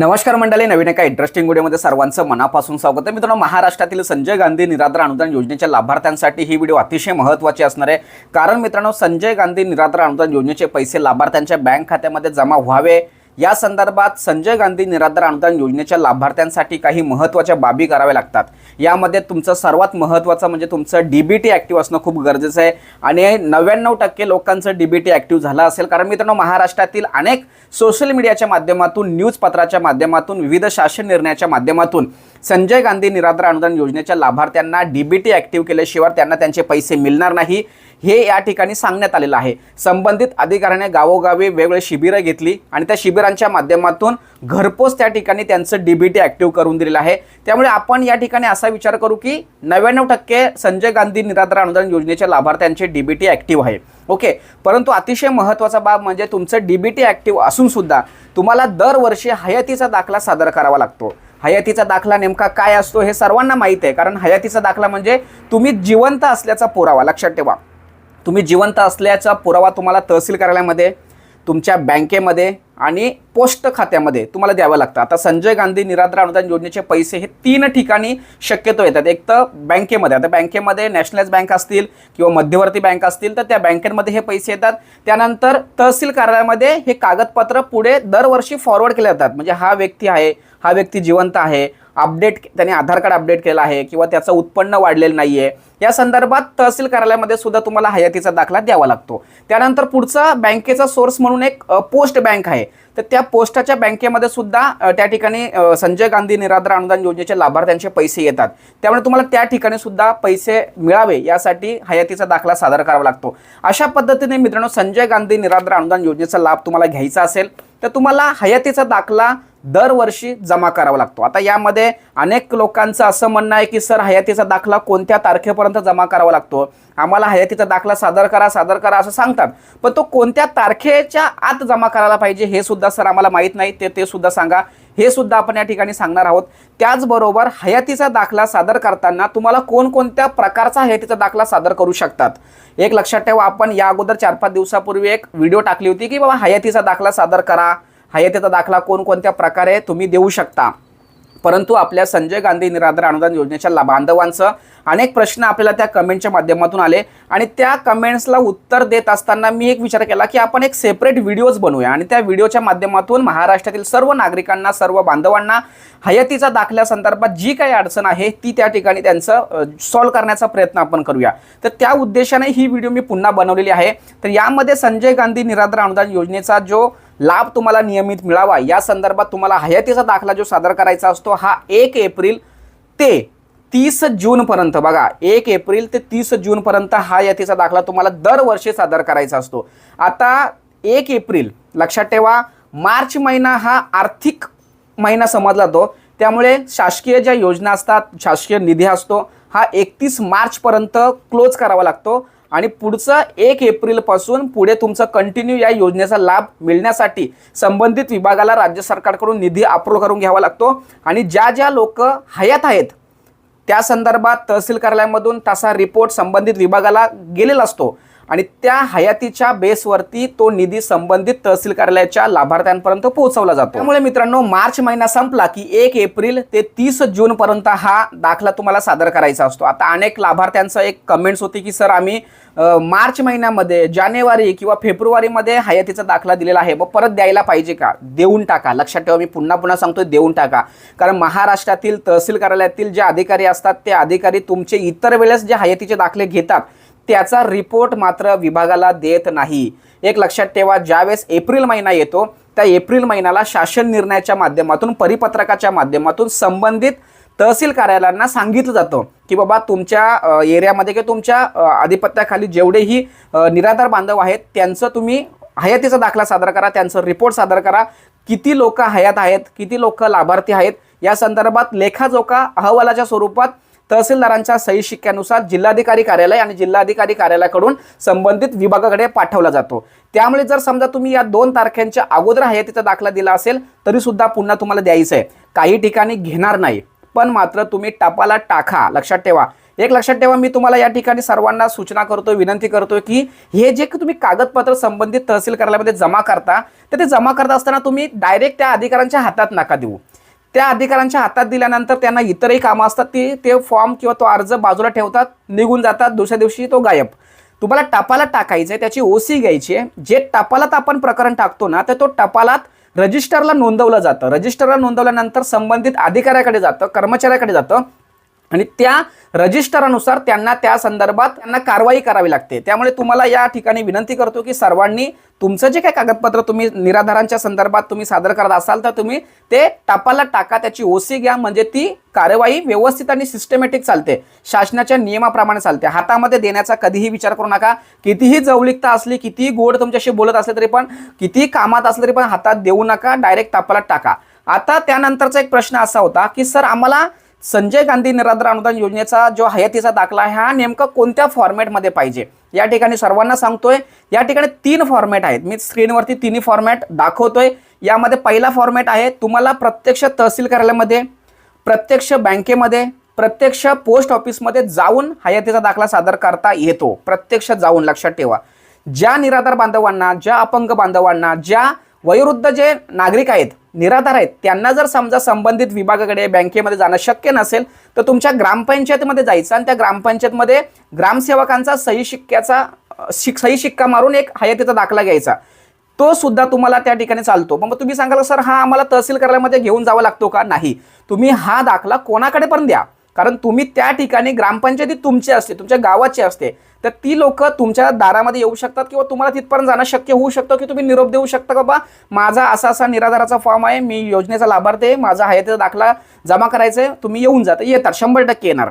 नमस्कार मंडळी नवीन एका इंटरेस्टिंग व्हिडिओमध्ये सर्वांचं मनापासून स्वागत आहे. मित्रांनो महाराष्ट्रातील संजय गांधी निराधार अनुदान योजनेच्या लाभार्थ्यांसाठी ही व्हिडिओ अतिशय महत्त्वाची असणार आहे. कारण मित्रांनो संजय गांधी निराधार अनुदान योजनेचे पैसे लाभार्थ्यांच्या बँक खात्यामध्ये जमा व्हावे या संदर्भात संजय गांधी निराधार अनुदान योजनेच्या लाभार्थ्यांसाठी काही महत्त्वाच्या बाबी कराव्या लागतात. यामध्ये तुमचं सर्वात महत्त्वाचं म्हणजे तुमचं डी बी टी ॲक्टिव्ह असणं खूप गरजेचं आहे. आणि नव्याण्णव टक्के लोकांचं डी बी टी ॲक्टिव्ह झालं असेल. कारण मित्रांनो महाराष्ट्रातील अनेक सोशल मीडियाच्या माध्यमातून न्यूजपत्राच्या माध्यमातून विविध शासन निर्णयाच्या माध्यमातून संजय गांधी निराधार अनुदान योजनेच्या लाभार्थ्यांना डी बी टी ॲक्टिव्ह केल्याशिवाय त्यांना त्यांचे पैसे मिळणार नाही. हे या ठिकाणी सांगण्यात आलेलं आहे. संबंधित अधिकाऱ्याने गावोगावी वेगवेगळी शिबिरं घेतली आणि त्या शिबिरांच्या माध्यमातून घरपोच त्या ठिकाणी त्यांचं डी बी टी ॲक्टिव्ह करून दिलेलं आहे. त्यामुळे आपण या ठिकाणी असा विचार करू की नव्याण्णव टक्के संजय गांधी निराधार अनुदान योजनेच्या लाभार्थ्यांचे डी बी टी ॲक्टिव्ह आहे. ओके? परंतु अतिशय महत्त्वाचा बाब म्हणजे तुमचं डी बी टी ॲक्टिव्ह असून सुद्धा तुम्हाला दरवर्षी हयातीचा दाखला सादर करावा लागतो. हयातीचा दाखला नेमका काय असतो हे सर्वांना माहीत आहे. कारण हयातीचा दाखला म्हणजे तुम्ही जिवंत असल्याचा पुरावा. लक्षात ठेवा. तुम्ही जिवंत असल्याचा पुरावा तुम्हाला तहसील कार्यालयामध्ये तुमच्या बँकेमध्ये आणि पोस्ट खात्यामध्ये तुम्हाला द्यावं लागतं. आता संजय गांधी निराधार अनुदान योजनेचे पैसे हे तीन ठिकाणी शक्यतो येतात. एक तर बँकेमध्ये आता बँकेमध्ये नॅशनलाइज बँक असतील किंवा मध्यवर्ती बँक असतील तर त्या बँकेमध्ये हे पैसे येतात. त्यानंतर तहसील कार्यालयामध्ये हे कागदपत्र पुढे दरवर्षी फॉरवर्ड केले जातात. म्हणजे हा व्यक्ती आहे हा व्यक्ती जिवंत आहे अपडेट त्याने आधार कार्ड अपडेट केलं आहे किंवा त्याचं उत्पन्न वाढलेलं नाही आहे या संदर्भात तहसील कार्यालयामध्ये सुद्धा तुम्हाला हयातीचा दाखला द्यावा लागतो. त्यानंतर पुढचा बँकेचा सोर्स म्हणून एक पोस्ट बँक आहे. तर त्या पोस्टाच्या बँकेमध्ये सुद्धा त्या ठिकाणी संजय गांधी निराधार अनुदान योजनेचे लाभार्थ्यांचे पैसे येतात. त्यामुळे तुम्हाला त्या ठिकाणी सुद्धा पैसे मिळावे यासाठी हयातीचा दाखला सादर करावा लागतो. अशा पद्धतीने मित्रांनो संजय गांधी निराधार अनुदान योजनेचा लाभ तुम्हाला घ्यायचा असेल तर तुम्हाला हयातीचा दाखला दरवर्षी जमा करावा लागतो. आता यामध्ये अनेक लोकांचं असं म्हणणं आहे की सर हयातीचा दाखला कोणत्या तारखेपर्यंत जमा करावा लागतो? आम्हाला हयातीचा दाखला सादर करा सादर करा असं सांगतात. पण तो कोणत्या तारखेच्या आत जमा करायला पाहिजे हे सुद्धा सर आम्हाला माहीत नाही. ते ते सुद्धा सांगा. हे सुद्धा आपण या ठिकाणी सांगणार आहोत. त्याचबरोबर हयातीचा दाखला सादर करताना तुम्हाला कोणकोणत्या प्रकारचा हयातीचा दाखला सादर करू शकतात? एक लक्षात ठेवा आपण या अगोदर चार पाच दिवसापूर्वी एक व्हिडिओ टाकली होती की बाबा हयातीचा दाखला सादर करा. हयातीचा दाखला कोणकोणत्या प्रकारे तुम्ही देऊ शकता? परंतु आपल्या संजय गांधी निराधार अनुदान योजनेच्या बांधवांचं अनेक प्रश्न आपल्याला त्या कमेंटच्या माध्यमातून आले. आणि त्या कमेंट्सला उत्तर देत असताना मी एक विचार केला की आपण एक सेपरेट व्हिडिओज बनवूया. आणि त्या व्हिडिओच्या माध्यमातून महाराष्ट्रातील सर्व नागरिकांना सर्व बांधवांना हयातीचा दाखल्या संदर्भात जी काही अडचण आहे ती त्या ठिकाणी त्यांचं सॉल्व्ह करण्याचा प्रयत्न आपण करूया. तर त्या उद्देशाने ही व्हिडिओ मी पुन्हा बनवलेली आहे. तर यामध्ये संजय गांधी निराधार अनुदान योजनेचा जो लाभ तुम्हाला नियमित मिळावा. या संदर्भात तुम्हाला हयातीचा दाखला जो सादर करायचा असतो हा एक एप्रिल ते तीस जूनपर्यंत बघा एक एप्रिल ते तीस जूनपर्यंत हा यातीचा दाखला तुम्हाला दरवर्षी सादर करायचा असतो. आता एक एप्रिल लक्षात ठेवा मार्च महिना हा आर्थिक महिना समजला जातो त्यामुळे शासकीय ज्या योजना असतात शासकीय निधी असतो हा एकतीस मार्चपर्यंत क्लोज करावा लागतो. आणि पुढचं एक एप्रिलपासून पुढे तुमचं कंटिन्यू या योजनेचा लाभ मिळण्यासाठी संबंधित विभागाला राज्य सरकारकडून निधी अप्रूव्ह करून घ्यावा लागतो. आणि ज्या ज्या लोक हयात आहेत त्या संदर्भात तहसील कार्यालयामधून तसा रिपोर्ट संबंधित विभागाला गेलेला असतो. आणि त्या हयातीच्या बेसवरती तो निधी संबंधित तहसील कार्यालयाच्या लाभार्थ्यांपर्यंत पोहोचवला जातो. त्यामुळे मित्रांनो मार्च महिना संपला की एक एप्रिल ते तीस जून पर्यंत हा दाखला तुम्हाला सादर करायचा असतो. आता अनेक लाभार्थ्यांचं एक कमेंट्स होती की सर आम्ही मार्च महिन्यामध्ये जानेवारी किंवा फेब्रुवारीमध्ये हयातीचा दाखला दिलेला आहे. मग परत द्यायला पाहिजे का? देऊन टाका. लक्षात ठेवा मी पुन्हा पुन्हा सांगतोय देऊन टाका. कारण महाराष्ट्रातील तहसील कार्यालयातील जे अधिकारी असतात ते अधिकारी तुमचे इतर वेळेस जे हयातीचे दाखले घेतात त्याचा रिपोर्ट मात्र विभागाला देत नाही. एक लक्षात ठेवा ज्यावेळेस एप्रिल महिना येतो त्या एप्रिल महिन्याला शासन निर्णयाच्या माध्यमातून परिपत्रकाच्या माध्यमातून संबंधित तहसील कार्यालयांना सांगितलं जातं की बाबा तुमच्या एरियामध्ये किंवा तुमच्या आधिपत्याखाली जेवढेही निराधार बांधव आहेत त्यांचं तुम्ही हयातीचा दाखला सादर करा त्यांचं रिपोर्ट सादर करा. किती लोक हयात आहेत किती लोक लाभार्थी आहेत या संदर्भात लेखाजोखा अहवालाच्या स्वरूपात तहसीलदारांच्या सही शिक्क्यानुसार जिल्हाधिकारी कार्यालय आणि जिल्हाधिकारी कार्यालयाकडून संबंधित विभागाकडे पाठवला जातो. त्यामुळे जर समजा तुम्ही या दोन तारखेंच्या अगोदर हयातीचा दाखला दिला असेल तरी सुद्धा पुन्हा तुम्हाला द्यायचं आहे. काही ठिकाणी घेणार नाही. पण मात्र तुम्ही टपाला टाका. लक्षात ठेवा. एक लक्षात ठेवा मी तुम्हाला या ठिकाणी सर्वांना सूचना करतोय विनंती करतोय की हे जे तुम्ही कागदपत्र संबंधित तहसील कार्यालयामध्ये जमा करता तर ते जमा करत असताना तुम्ही डायरेक्ट त्या अधिकाऱ्यांच्या हातात नका देऊ. त्या अधिकाऱ्यांच्या हातात दिल्यानंतर त्यांना इतरही कामं असतात ती ते फॉर्म किंवा तो अर्ज बाजूला ठेवतात निघून जातात दुसऱ्या दिवशी तो गायब. तुम्हाला टपाला टाकायचं आहे त्याची ओसी घ्यायची आहे. जे टपालात आपण प्रकरण टाकतो ना तर तो टपालात रजिस्टरला नोंदवलं जातं. रजिस्टरला नोंदवल्यानंतर संबंधित अधिकाऱ्याकडे जातं कर्मचाऱ्याकडे जातं. आणि त्या रजिस्टरानुसार त्यांना त्या संदर्भात त्यांना कारवाई करावी लागते. त्यामुळे तुम्हाला या ठिकाणी विनंती करतो की सर्वांनी तुमचं जे काही कागदपत्र तुम्ही निराधारांच्या संदर्भात तुम्ही सादर करत असाल तर तुम्ही ते टपाला टाका त्याची ओसी घ्या म्हणजे ती कारवाई व्यवस्थित आणि सिस्टमॅटिक चालते. शासनाच्या नियमाप्रमाणे चालते. हातामध्ये देण्याचा कधीही विचार करू नका. कितीही जवळीकता असली कितीही गोड तुमच्याशी बोलत असले तरी पण कितीही कामात असलं तरी पण हातात देऊ नका डायरेक्ट टपाला टाका. आता त्यानंतरचा एक प्रश्न असा होता की सर आम्हाला संजय गांधी निराधार अनुदान योजनेचा जो हयातीचा दाखला आहे हा नेमका कोणत्या फॉर्मॅटमध्ये पाहिजे? या ठिकाणी सर्वांना सांगतोय या ठिकाणी तीन फॉर्मॅट आहेत. मी स्क्रीनवरती तिन्ही फॉर्मॅट दाखवतोय. यामध्ये पहिला फॉर्मॅट आहे तुम्हाला प्रत्यक्ष तहसील कार्यालयामध्ये प्रत्यक्ष बँकेमध्ये प्रत्यक्ष पोस्ट ऑफिसमध्ये जाऊन हयातीचा दाखला सादर करता येतो. प्रत्यक्ष जाऊन लक्षात ठेवा. ज्या निराधार बांधवांना ज्या अपंग बांधवांना ज्या वयोवृद्ध जे नागरिक आहेत निराधार आहेत त्यांना जर समजा संबंधित विभागाकडे बँकेमध्ये जाणं शक्य नसेल तर तुमच्या ग्रामपंचायतीमध्ये जायचं आणि त्या ग्रामपंचायतमध्ये ग्रामसेवकांचा सही शिक्क्याचा शिक सही शिक्का मारून एक हयातीचा दाखला घ्यायचा. तो सुद्धा तुम्हाला त्या ठिकाणी चालतो. मग तुम्ही सांगाल सर हा आम्हाला तहसील कार्यालयामध्ये घेऊन जावा लागतो का? नाही. तुम्ही हा दाखला कोणाकडे पण द्या. कारण तुम्ही त्या ठिकाणी ग्रामपंचायती तुमची असते तुमच्या गावाची असते तर ती लोक तुमच्या दारामध्ये येऊ शकतात किंवा तुम्हाला तिथपर्यंत जाणं शक्य होऊ शकतं की तुम्ही निरोप देऊ शकता का बा? माझा असा असा निराधाराचा फॉर्म आहे मी योजनेचा लाभार्थी आहे माझा हयातीचा दाखला जमा करायचा आहे तुम्ही येऊन जाता येतात शंभर टक्के येणार.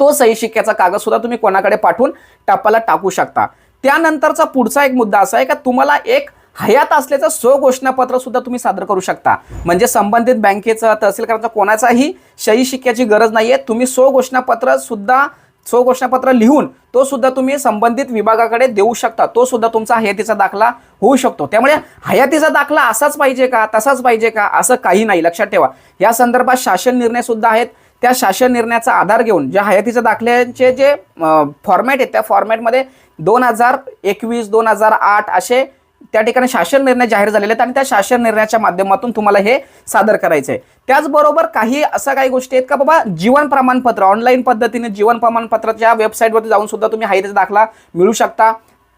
तो सही शिक्क्याचा कागदसुद्धा तुम्ही कोणाकडे पाठवून टपाला टाकू शकता. त्यानंतरचा पुढचा एक मुद्दा असा आहे का तुम्हाला एक हयात असल्याचं स्वघोषणापत्र सुद्धा तुम्ही सादर करू शकता. म्हणजे संबंधित बँकेचं तहसीलकरांचा कोणाचाही सही शिक्क्याची गरज नाहीये. तुम्ही स्वघोषणापत्र सुद्धा स्वघोषणापत्र लिहून तो सुद्धा तुम्ही संबंधित विभागाकडे देऊ शकता. तो सुद्धा तुमचा हयातीचा दाखला होऊ शकतो. त्यामुळे हयातीचा दाखला असाच पाहिजे का तसाच पाहिजे का असं काही नाही. लक्षात ठेवा. या संदर्भात शासन निर्णय सुद्धा आहेत. त्या शासन निर्णयाचा आधार घेऊन ज्या हयातीच्या दाखल्याचे जे फॉर्मॅट आहेत त्या फॉर्मॅटमध्ये दोन हजार एकवीस दोन हजार आठ असे त्या ठिकाणी शासन निर्णय जाहीर झालेले आहेत आणि त्या शासन निर्णयाच्या माध्यमातून तुम्हाला हे सादर करायचं आहे त्याचबरोबर काही असं काही गोष्टी आहेत का बाबा जीवन प्रमाणपत्र ऑनलाईन पद्धतीने जीवन प्रमाणपत्राच्या वेबसाईटवरती जाऊन सुद्धा तुम्ही हयातीचा दाखला मिळू शकता.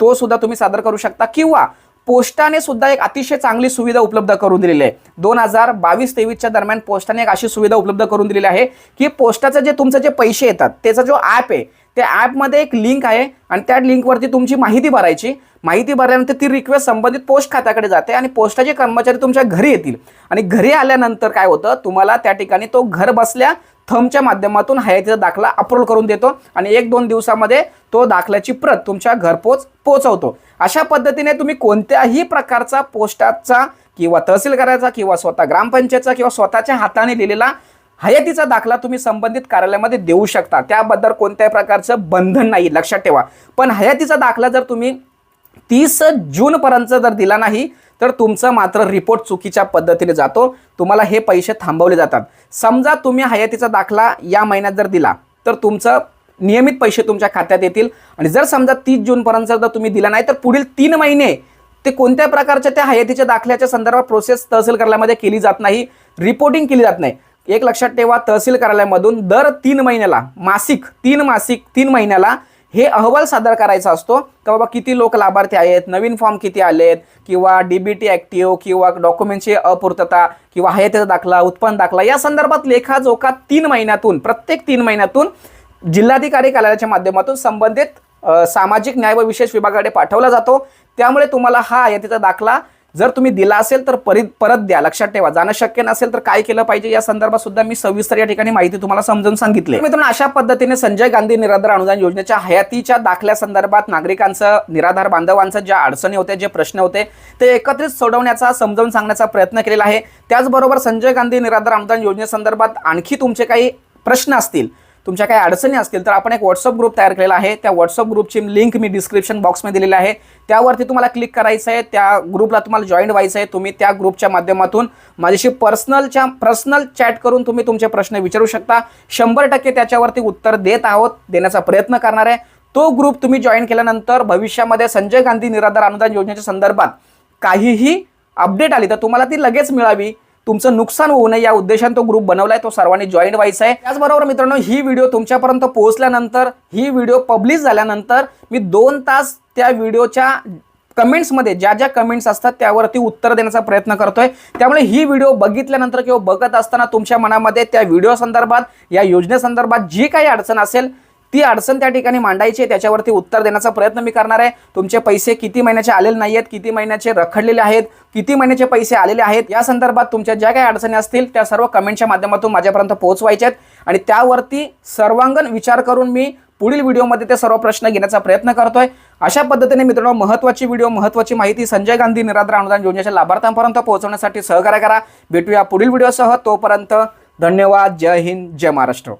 तो सुद्धा तुम्ही सादर करू शकता. किंवा पोस्टाने सुद्धा एक अतिशय चांगली सुविधा उपलब्ध करून दिलेली आहे. दोन हजार बावीस तेवीसच्या दरम्यान पोस्टाने एक अशी सुविधा उपलब्ध करून दिलेली आहे की पोस्टाचं जे तुमचं जे पैसे येतात त्याचा जो ॲप आहे त्या ॲपमध्ये एक लिंक आहे आणि त्या लिंकवरती तुमची माहिती भरायची. माहिती भरल्यानंतर ती रिक्वेस्ट संबंधित पोस्ट खात्याकडे जाते आणि पोस्टाचे कर्मचारी तुमच्या घरी येतील. आणि घरी आल्यानंतर काय होतं? तुम्हाला त्या ठिकाणी तो घर बसल्या थमच्या माध्यमातून हयातीचा दाखला अप्रूव्ह करून देतो आणि एक दोन दिवसामध्ये तो दाखल्याची प्रत तुमच्या घरपोच पोचवतो अशा पद्धतीने तुम्ही कोणत्याही प्रकारचा पोस्टाचा किंवा तहसील करायचा किंवा स्वतः ग्रामपंचायतचा किंवा स्वतःच्या हाताने लिहिलेला हयातीचा दाखला तुम्ही संबंधित कार्यालयामध्ये देऊ शकता. त्याबद्दल कोणत्याही प्रकारचं बंधन नाही लक्षात ठेवा. पण हयातीचा दाखला जर तुम्ही तीस जूनपर्यंत जर दिला नाही तर तुमचं मात्र रिपोर्ट चुकीच्या पद्धतीने जातो. तुम्हाला हे पैसे थांबवले जातात. समजा तुम्ही हयातीचा दाखला या महिन्यात जर दिला तर तुमचं नियमित पैसे तुमच्या खात्यात येतील. आणि जर समजा तीस जूनपर्यंत जर तुम्ही दिला नाही तर पुढील तीन महिने ते कोणत्या प्रकारच्या त्या हयातीच्या दाखल्याच्या संदर्भात प्रोसेस तहसील कार्यालयामध्ये केली जात नाही रिपोर्टिंग केली जात नाही. एक लक्षात ठेवा तहसील कार्यालयामधून दर तीन महिन्याला मासिक तीन मासिक तीन महिन्याला हे अहवाल सादर करायचा असतो का बाबा किती लोक लाभार्थी आहेत नवीन फॉर्म किती आलेत किंवा डीबीटी ॲक्टिव्ह किंवा डॉक्युमेंटची अपूर्तता किंवा हयातीचा दाखला उत्पन्न दाखला या संदर्भात लेखाजोखा तीन महिन्यातून प्रत्येक तीन महिन्यातून जिल्हाधिकारी कार्यालयाच्या माध्यमातून संबंधित सामाजिक न्याय व विशेष विभागाकडे पाठवला जातो. त्यामुळे तुम्हाला हा हयातीचा दाखला जर तुम्ही दिला असेल तर परत परत द्या लक्षात ठेवा. जाणं शक्य नसेल तर काय केलं पाहिजे या संदर्भात सुद्धा मी सविस्तर या ठिकाणी माहिती तुम्हाला समजून सांगितली. मित्रांनो अशा पद्धतीने संजय गांधी निराधार अनुदान योजनेच्या हयातीच्या दाखल्या संदर्भात नागरिकांचं निराधार बांधवांचं ज्या अडचणी होत्या जे प्रश्न होते ते एकत्रित सोडवण्याचा समजावून सांगण्याचा प्रयत्न केलेला आहे. त्याचबरोबर संजय गांधी निराधार अनुदान योजनेसंदर्भात आणखी तुमचे काही प्रश्न असतील तुमच्या काही अडचणी असतील तर आपण एक व्हॉट्सअप ग्रुप तयार केलेला आहे. त्या व्हॉट्सअप ग्रुपची लिंक मी डिस्क्रिप्शन बॉक्समध्ये दिलेली आहे. त्यावरती तुम्हाला क्लिक करायचं आहे. त्या ग्रुपला तुम्हाला जॉईन व्हायचं आहे. तुम्ही त्या ग्रुपच्या माध्यमातून माझ्याशी पर्सनलच्या पर्सनल चॅट करून तुम्ही तुमचे प्रश्न विचारू शकता. शंभर टक्के त्याच्यावरती उत्तर देत आहोत देण्याचा प्रयत्न करणार आहे. तो ग्रुप तुम्ही जॉईन केल्यानंतर भविष्यामध्ये संजय गांधी निराधार अनुदान योजनेच्या संदर्भात काहीही अपडेट आली तर तुम्हाला ती लगेच मिळावी. तुमचं नुकसान होऊ नये या उद्देशाने तो ग्रुप बनवलाय तो सर्वांनी जॉईन व्हायचा आहे त्याचबरोबर मित्रांनो ही व्हिडिओ तुमच्यापर्यंत पोहोचल्यानंतर ही व्हिडिओ पब्लिश झाल्यानंतर मी दोन तास त्या व्हिडिओच्या कमेंट्समध्ये ज्या ज्या कमेंट्स असतात त्यावरती उत्तर देण्याचा प्रयत्न करतोय. त्यामुळे ही व्हिडिओ बघितल्यानंतर किंवा बघत असताना तुमच्या मनामध्ये त्या व्हिडिओ संदर्भात या योजनेसंदर्भात जी काही अडचण असेल ती अडचण त्या ठिकाणी मांडायची आहे, त्याच्यावरती उत्तर देण्याचा प्रयत्न मी करणार आहे. तुमचे पैसे किती महिन्याचे आलेले नाही आहेत किती महिन्याचे रखडलेले आहेत किती महिन्याचे पैसे आलेले आहेत या संदर्भात तुमच्या ज्या काही अडचणी असतील त्या सर्व कमेंटच्या माध्यमातून माझ्यापर्यंत पोहोचवायच्या आहेत. आणि त्यावरती सर्वांगण विचार करून मी पुढील व्हिडिओमध्ये ते सर्व प्रश्न घेण्याचा प्रयत्न करतोय. अशा पद्धतीने मित्रांनो महत्त्वाची व्हिडिओ महत्त्वाची माहिती संजय गांधी निराधार अनुदान योजनेच्या लाभार्थ्यांपर्यंत पोहोचवण्यासाठी सहकार्य करा. भेटूया पुढील व्हिडिओसह. तोपर्यंत धन्यवाद. जय हिंद. जय महाराष्ट्र.